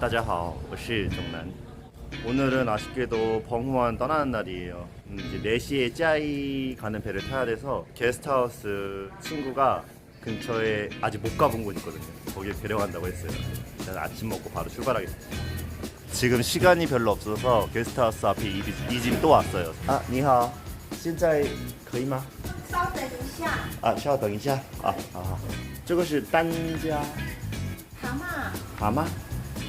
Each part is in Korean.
大家好，我是정난 오늘은 아쉽게도 범후안 떠나는 날이에요. 음, 이제 4시에 짜이 가는 배를 타야 돼서 게스트하우스 친구가 근처에 아직 못 가본 곳 있거든요. 거기에 데려간다고 했어요. 일단 아침 먹고 바로 출발하겠습니다. 지금 시간이 별로 없어서 게스트하우스 앞에 이 짐 또 왔어요. 아, 你好.现在可以吗?稍等一下，啊，稍等一下啊，好好，这个是单家蛤蟆蛤蟆，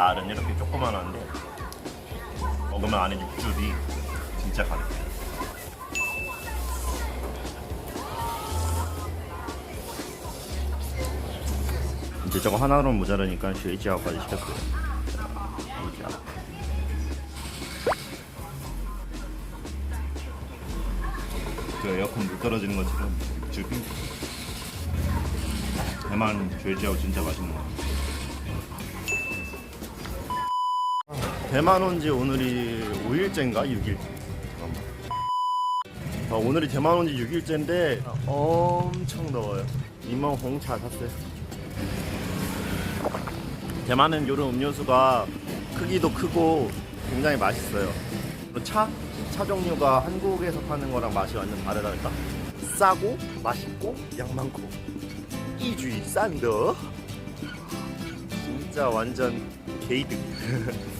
알은 이렇게 조그만한데 먹으면 안에 육즙이 진짜 가득해요. 이제 저거 하나로 모자라니까 쉐이지아오까지 시켰어요. 쉐이지아오. 그 에어컨 물 떨어지는 것처럼 육즙이 대만 쉐이지아오 진짜 맛있는 것 같아요. 대만 온 지 오늘이 5일째인가 6일. 아, 오늘이 대만 온 지 6일째인데 엄청 더워요. 이만 홍차 샀어요. 대만은 요런 음료수가 크기도 크고 굉장히 맛있어요. 차? 차 종류가 한국에서 파는 거랑 맛이 완전 다르달까? 싸고 맛있고 양 많고 이주이 싼더 진짜 완전 개이득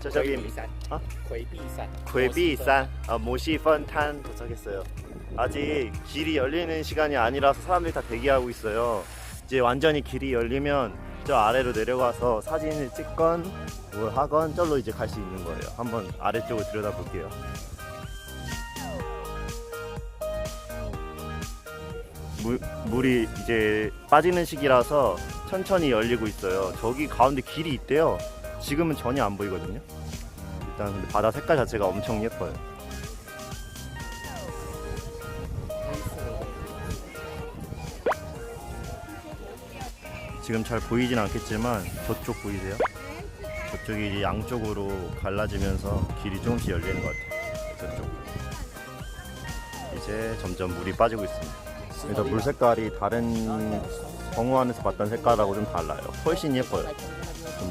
저 저기 回避山。 아? 回避山。 괴비산 아, 모시펀탄 도착했어요. 아직 길이 열리는 시간이 아니라서 사람들이 다 대기하고 있어요. 이제 완전히 길이 열리면 저 아래로 내려가서 사진을 찍건 뭘 하건 절로 이제 갈 수 있는 거예요. 한번 아래쪽을 들여다 볼게요. 물, 물이 이제 빠지는 시기라서 천천히 열리고 있어요. 저기 가운데 길이 있대요. 지금은 전혀 안 보이거든요. 일단 근데 바다 색깔 자체가 엄청 예뻐요. 지금 잘 보이진 않겠지만 저쪽 보이세요? 저쪽이 양쪽으로 갈라지면서 길이 조금씩 열리는 것 같아요. 저쪽. 이제 점점 물이 빠지고 있습니다. 그래서 물 색깔이 다른 정우안에서 봤던 색깔하고 좀 달라요. 훨씬 예뻐요. 좀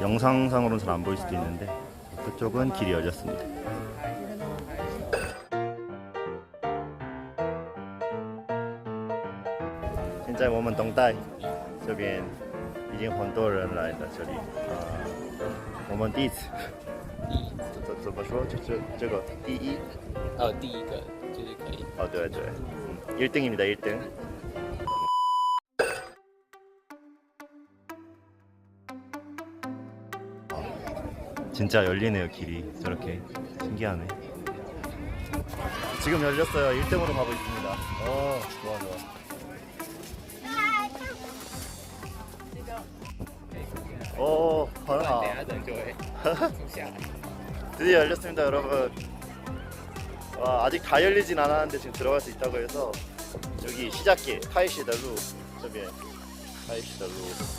영상상으로는 잘 안 보일 수도 있는데 그쪽은 길이 열렸습니다. 현재 我们东带这边已经很多人来了这里啊、我们第一次怎怎怎么说？就是这个第一呃，第一个就是可以。 아, 네, 네. 음, 1등입니다, 1등. 진짜 열리네요 길이. 저렇게 신기하네. 지금 열렸어요. 1등으로 가고 있습니다. 어 좋아 좋아. 어, 오, 바나나. 드디어 열렸습니다, 여러분. 와, 아직 다 열리진 않았는데 지금 들어갈 수 있다고 해서 여기 시작길, 카이시달루 저기 카이시달루.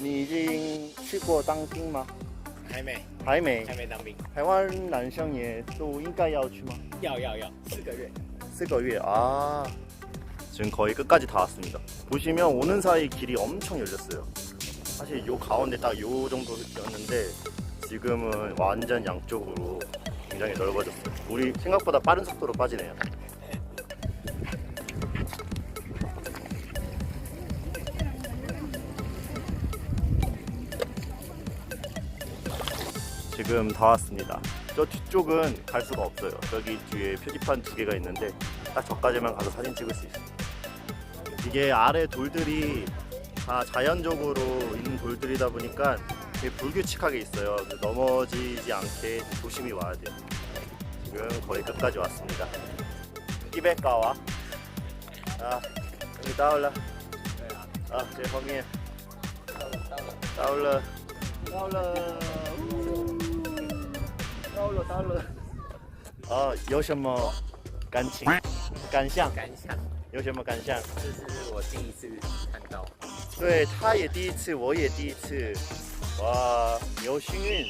你已经去过当兵吗？还没，还没还。没当兵，台湾男生也都应该要去吗？要要要，四个月。 4개 아 지금 거의 끝까지 다 왔습니다 보시면 오는 사이 길이 엄청 열렸어요 사실 요 가운데 딱 요 정도였는데 지금은 완전 양쪽으로 굉장히 넓어졌어요 우리 생각보다 빠른 속도로 빠지네요 지금 다 왔습니다. 저 뒤쪽은 갈 수가 없어요. 저기 뒤에 표지판 두 개가 있는데 딱 저까지만 가서 사진 찍을 수 있어요. 이게 아래 돌들이 다 자연적으로 있는 돌들이다 보니까 되게 불규칙하게 있어요. 넘어지지 않게 조심히 와야 돼요. 지금 거의 끝까지 왔습니다. 이백가와 아 여기 따올라 아 제 범위에 따올라 따올라 了，到了。啊，有什么感情、感想？感想，有什么感想？这是我第一次看到，对，他也第一次，我也第一次。哇，有幸运，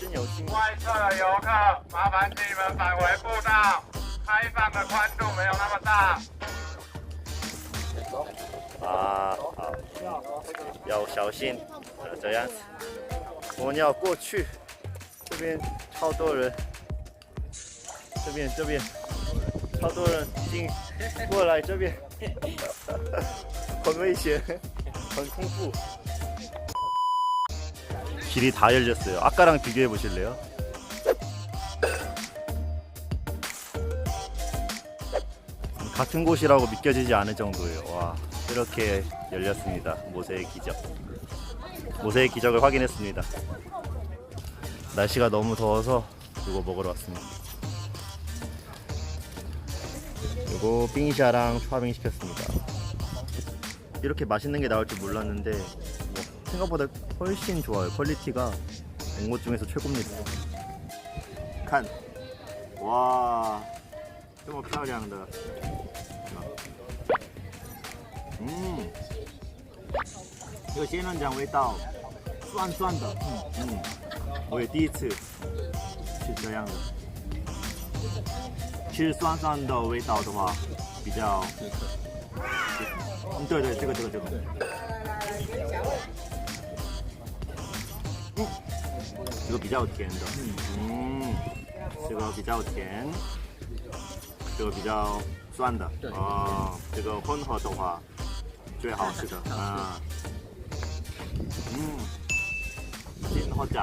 真有幸运。外侧的游客，麻烦请你们返回步道，开放的宽度没有那么大。走啊，好，要小心，呃，这样子。我们要过去，这边超多人，这边这边超多人，请过来这边，很危险，很恐怖。 길이 다 열렸어요. 아까랑 비교해 보실래요? 같은 곳이라고 믿겨지지 않을 정도예요. 와, 이렇게 열렸습니다. 모세의 기적. 모세의 기적을 확인했습니다. 날씨가 너무 더워서 이거 먹으러 왔습니다. 이거 빙샤랑 추아빙 시켰습니다. 이렇게 맛있는 게 나올 줄 몰랐는데 뭐 생각보다 훨씬 좋아요. 퀄리티가 온 것 중에서 최고입니다. 칸. 와, 这么漂亮的。嗯，有仙人掌味道，酸酸的。嗯嗯， 我也第一次是这样的。其实酸酸的味道的话，比较，嗯，对对，这个这个这个。嗯，这个比较甜的，嗯，这个比较甜，这个比较酸的，哦，这个混合的话最好吃的，嗯，嗯，甜或者。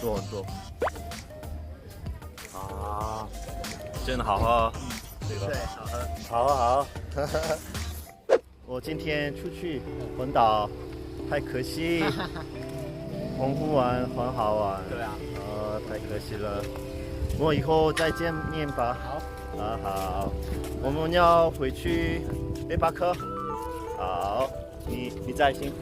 坐坐啊真的好喝。对吧好喝。好喝 我今天出去环岛太可惜 环湖玩很好玩对啊。呃太可惜了。我们以后再见面吧。好。好好。我们要回去背巴克好你你在心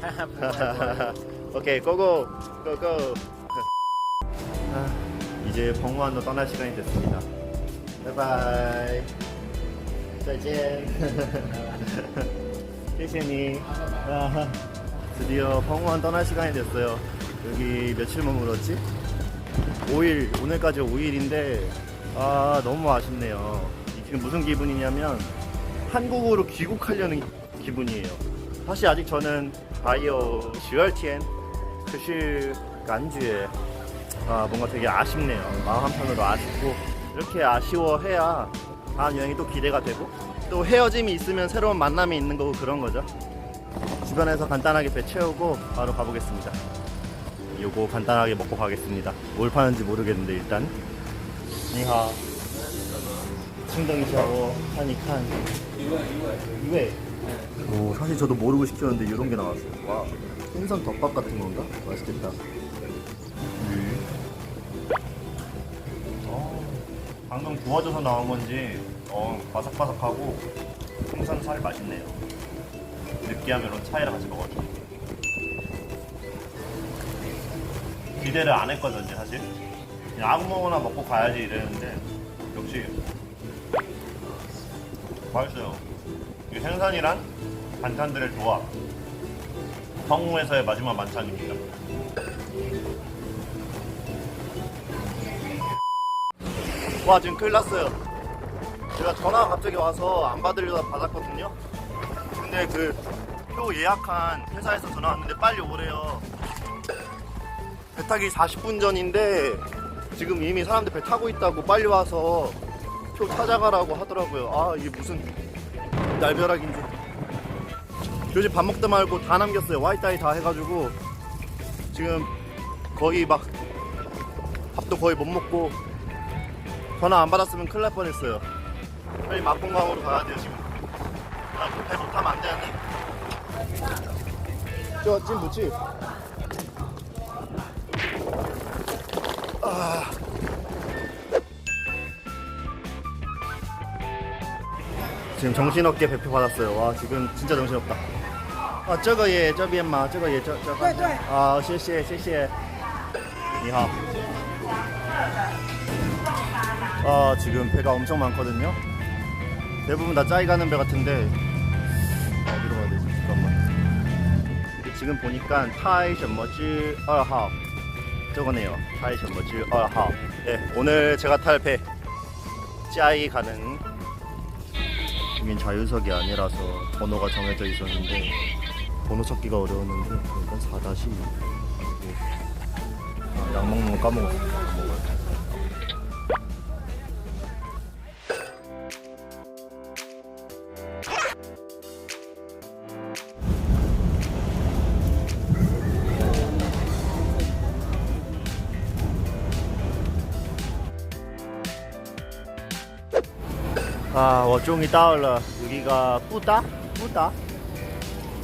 哈哈哈哈 ok go go go go 이제 봉화로 떠날 시간이 됐습니다 바이바이 再见 谢谢你 아, 드디어 봉화로 떠날 시간이 됐어요 여기 며칠 머물렀지? 5일 오늘까지 5일인데 아 너무 아쉽네요 지금 무슨 기분이냐면 한국으로 귀국하려는 기분이에요. 사실 아직 저는 바이오 12天 그실 간주에 아, 뭔가 되게 아쉽네요. 마음 한편으로 아쉽고 이렇게 아쉬워해야 다음 여행이 또 기대가 되고 또 헤어짐이 있으면 새로운 만남이 있는 거고 그런 거죠. 주변에서 간단하게 배 채우고 바로 가보겠습니다. 요거 간단하게 먹고 가겠습니다. 뭘 파는지 모르겠는데 일단 니하 충동이샤오 하니칸 이외 오 사실 저도 모르고 시켰는데 이런 게 나왔어요. 와 생선 덮밥 같은 건가? 맛있겠다. 방금 구워져서 나온 건지 어, 바삭바삭하고 생선 살 맛있네요. 느끼한 면로 차이랑 같이 먹어줘. 기대를 안 했거든요, 사실. 아무거나 먹고 가야지 이랬는데 역시 맛있어요. 이 생선이랑 반찬들의 조합. 성우에서의 마지막 만찬입니다. 와 지금 큰일 났어요. 제가 전화가 갑자기 와서 안 받으려다 받았거든요. 근데 그 표 예약한 회사에서 전화 왔는데 빨리 오래요. 배 타기 40분 전인데 지금 이미 사람들 배 타고 있다고 빨리 와서 표 찾아가라고 하더라고요. 아 이게 무슨 날벼락인지. 요즘 밥 먹다 말고 다 남겼어요. 와이타이 다 해가지고 지금 거의 막 밥도 거의 못 먹고 전화 안 받았으면 큰일 날 뻔했어요. 빨리 막공강으로 가야 돼요 지금. 아, 배 못하면 안 되는데. 저 찐부치. 아. 지금 정신없게 배표 받았어요. 와 지금 진짜 정신없다. 아, 这个也这边吗?这个也这这对对. 아, 谢谢谢谢.你好. 아, 지금 배가 엄청 많거든요. 대부분 다 짜이 가는 배 같은데 어디로 가야 되지? 잠깐만. 근데 지금 보니까 타이 什么之 2호 저거네요. 타이 什么之 2호. 네, 오늘 제가 탈 배 짜이 가는 여긴 자유석이 아니라서 번호가 정해져 있었는데 번호 찾기가 어려웠는데 일단 4다시 아, 약 먹는 거 까먹었어. 약 아, 我终于到了 여기가 뿌다? 뿌다?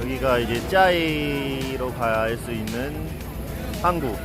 여기가 이제 짜이로 갈 수 있는 항구